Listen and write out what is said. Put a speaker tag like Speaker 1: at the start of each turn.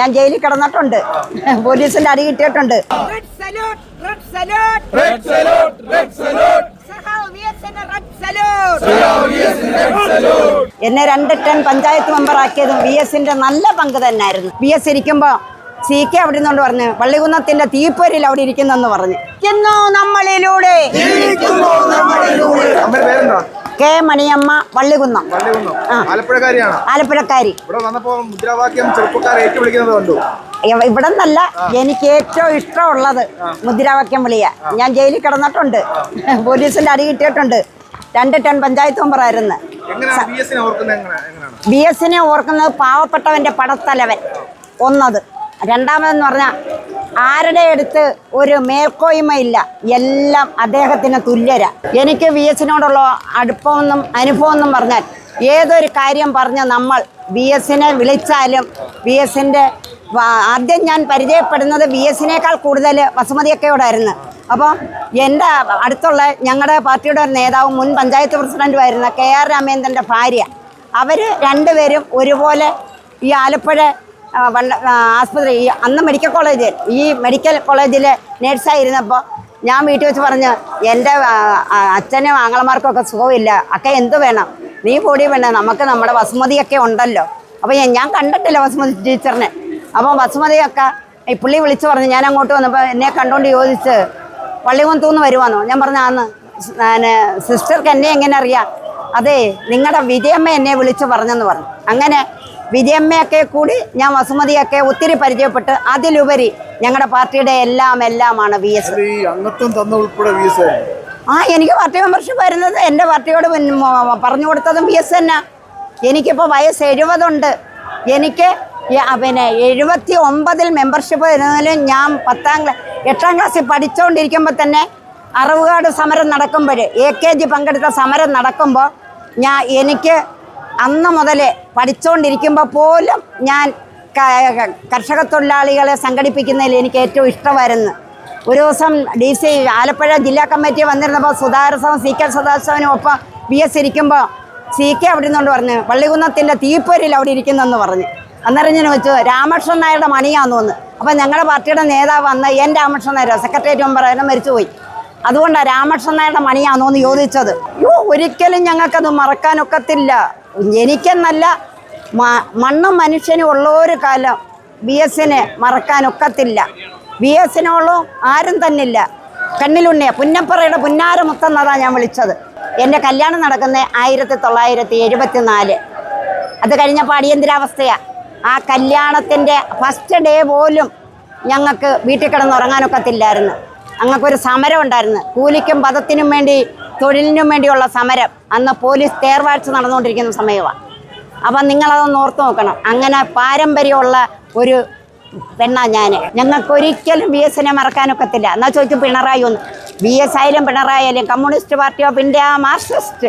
Speaker 1: ഞാൻ ജയിലിൽ കിടന്നിട്ടുണ്ട്. പോലീസിന്റെ അടി കിട്ടിയിട്ടുണ്ട്! എന്നെ രണ്ട് ടൺ പഞ്ചായത്ത് മെമ്പർ ആക്കിയതും വി എസിന്റെ നല്ല പങ്ക് തന്നെയായിരുന്നു വി എസ് ഇരിക്കുമ്പോ സി കെ അവിടെ നിന്നുകൊണ്ട് പറഞ്ഞു പള്ളികുന്നത്തിന്റെ തീപ്പൊരിൽ അവിടെ ഇരിക്കുന്നെന്ന് പറഞ്ഞു. എന്നോ നമ്മളിലൂടെ. കെ മണിയമ്മ വള്ളികുന്നം.
Speaker 2: ആലപ്പുഴക്കാരിയാണ്?
Speaker 1: ആലപ്പുഴക്കാരി.
Speaker 2: ഇവിടെ വന്നപ്പോൾ മുദ്രാവാക്യം ചെറുപ്പക്കാർ ഏറ്റുവിളിക്കുന്നത് കണ്ടു.
Speaker 1: ഇവ- ഇവിടെ നിന്നല്ല എനിക്ക് ഏറ്റവും ഇഷ്ടമുള്ളത് മുദ്രാവാക്യം വിളിയ. ഞാൻ ജയിലിൽ കിടന്നിട്ടുണ്ട്. പോലീസിന്റെ അടി കിട്ടിയിട്ടുണ്ട്. രണ്ട് ടൺ പഞ്ചായത്ത് മെമ്പറായിരുന്നു.
Speaker 2: ബി എസിനെ ഓർക്കുന്നത്
Speaker 1: പാവപ്പെട്ടവന്റെ പടത്തലവൻ. ഒന്നത്. രണ്ടാമതെന്ന് പറഞ്ഞാൽ ആരുടെ അടുത്ത് ഒരു മേൽക്കോയ്മയില്ല എല്ലാം അദ്ദേഹത്തിന് തുല്യര. എനിക്ക് വി എസിനോടുള്ള അടുപ്പമെന്നും അനുഭവമെന്നും പറഞ്ഞാൽ ഏതൊരു കാര്യം പറഞ്ഞ് നമ്മൾ വി എസിനെ വിളിച്ചാലും വി എസിന്റെ ആദ്യം ഞാൻ പരിചയപ്പെടുന്നത് വി എസിനേക്കാൾ കൂടുതൽ വസുമതിയൊക്കെയോടായിരുന്നു. അപ്പോൾ എന്റെ അടുത്തുള്ള ഞങ്ങളുടെ പാർട്ടിയുടെ ഒരു നേതാവും മുൻ പഞ്ചായത്ത് പ്രസിഡന്റുമായിരുന്ന കെ ആർ രാമേന്ദ്രന്റെ ഭാര്യ. അവർ രണ്ടുപേരും ഒരുപോലെ ഈ ആലപ്പുഴ ആ, ആസ്പത്രി. ഈ അന്ന് മെഡിക്കൽ കോളേജിൽ ഈ മെഡിക്കൽ കോളേജിൽ നേഴ്സായിരുന്നപ്പോൾ ഞാൻ വീട്ടിൽ വെച്ച് പറഞ്ഞ് എന്റെ അച്ഛനും ആങ്ങളമാർക്കൊക്കെ സുഖമില്ല. ഒക്കെ എന്ത് വേണം? നീ പൊടി വേണം നമുക്ക് നമ്മുടെ വസുമതിയൊക്കെ ഉണ്ടല്ലോ. അപ്പോൾ ഞാൻ കണ്ടിട്ടില്ല വസുമതി ടീച്ചറിനെ. അപ്പോൾ വസുമതിയൊക്കെ ഈ പുള്ളി വിളിച്ച് പറഞ്ഞു ഞാൻ അങ്ങോട്ട് വന്നപ്പോൾ എന്നെ കണ്ടുകൊണ്ട് ചോദിച്ച് തൂന്ന് വരുവാന്നോ? ഞാൻ പറഞ്ഞു ആന്ന് സിസ്റ്റർക്ക് എന്നെ എങ്ങനെ അറിയാം? അതെ നിങ്ങളുടെ വിജയമ്മ എന്നെ വിളിച്ച് പറഞ്ഞെന്ന് പറഞ്ഞു. അങ്ങനെ വിജയമ്മയൊക്കെ കൂടി ഞാൻ വസുമതിയൊക്കെ ഒത്തിരി പരിചയപ്പെട്ട് അതിലുപരി ഞങ്ങളുടെ പാർട്ടിയുടെ എല്ലാം എല്ലാമാണ് വി എസ് ആ എനിക്ക് പാർട്ടി മെമ്പർഷിപ്പ് വരുന്നത് എന്റെ പാർട്ടിയോട് പറഞ്ഞു കൊടുത്തതും വി എസ് തന്നെ. എനിക്കിപ്പോൾ വയസ്സ് എഴുപതുണ്ട്. എനിക്ക് പിന്നെ എഴുപത്തി ഒമ്പതിൽ മെമ്പർഷിപ്പ് വരുന്നതിലും ഞാൻ പത്താം ക്ലാസ് എട്ടാം ക്ലാസ്സിൽ പഠിച്ചുകൊണ്ടിരിക്കുമ്പോൾ തന്നെ അറവുകാട് സമരം നടക്കുമ്പോൾ എ കെ ജി പങ്കെടുത്ത സമരം നടക്കുമ്പോൾ ഞാൻ എനിക്ക് അന്ന് മുതലേ പഠിച്ചുകൊണ്ടിരിക്കുമ്പോൾ പോലും ഞാൻ കർഷക തൊഴിലാളികളെ സംഘടിപ്പിക്കുന്നതിൽ എനിക്ക് ഏറ്റവും ഇഷ്ടമായിരുന്നു. ഒരു ദിവസം ഡി സി ആലപ്പുഴ ജില്ലാ കമ്മിറ്റി വന്നിരുന്നപ്പോൾ സുധാകരസവും സി കെ സദാശിവനും ഒപ്പം ബി എസ് ഇരിക്കുമ്പോൾ സി കെ അവിടെ നിന്നുകൊണ്ട് പറഞ്ഞു പള്ളികുന്നത്തിന്റെ തീപ്പൊരിൽ അവിടെ ഇരിക്കുന്നെന്ന് പറഞ്ഞു. അന്നേരം ഞാൻ വെച്ചു രാമകൃഷ്ണൻ നായരുടെ മണിയാന്ന് തോന്നുന്നു. അപ്പം ഞങ്ങളുടെ പാർട്ടിയുടെ നേതാവ് അന്ന് N Ramakrishnan Nair secretariat member മരിച്ചുപോയി. അതുകൊണ്ടാണ് രാമകൃഷ്ണൻ നായരുടെ മണിയാണോ എന്ന് ചോദിച്ചത്. യോ ഒരിക്കലും ഞങ്ങൾക്കത് മറക്കാനൊക്കത്തില്ല എനിക്കെന്നല്ല മണ്ണും മനുഷ്യനും ഉള്ള ഒരു കാലം ബി എസിനെ മറക്കാനൊക്കത്തില്ല ബി എസിനോളം ആരും തന്നില്ല. കണ്ണിലുണ്ണിയ പുന്നപ്പറയുടെ പുന്നാര മുത്തെന്നതാണ് ഞാൻ വിളിച്ചത്. എന്റെ കല്യാണം നടക്കുന്നത് ആയിരത്തി തൊള്ളായിരത്തി എഴുപത്തി നാല് അത് കഴിഞ്ഞപ്പോൾ അടിയന്തരാവസ്ഥയാണ് ആ കല്യാണത്തിന്റെ ഫസ്റ്റ് ഡേ പോലും ഞങ്ങൾക്ക് വീട്ടിൽ കിടന്ന് ഉറങ്ങാനൊക്കത്തില്ലായിരുന്നു ഞങ്ങൾക്കൊരു സമരം ഉണ്ടായിരുന്നു കൂലിക്കും പദത്തിനും വേണ്ടി തൊഴിലിനും വേണ്ടിയുള്ള സമരം. അന്ന് പോലീസ് തേർവാഴ്ച നടന്നുകൊണ്ടിരിക്കുന്ന സമയമാണ് അപ്പം നിങ്ങളതൊന്ന് ഓർത്ത് നോക്കണം. അങ്ങനെ പാരമ്പര്യമുള്ള ഒരു പെണ്ണാ ഞാൻ ഞങ്ങൾക്ക് ഒരിക്കലും ബി എസിനെ മറക്കാനൊക്കത്തില്ല എന്നാൽ ചോദിക്കും പിണറായി ഒന്ന്. ബി എസ് ആയാലും പിണറായി ആയാലും communist party of India Marxist.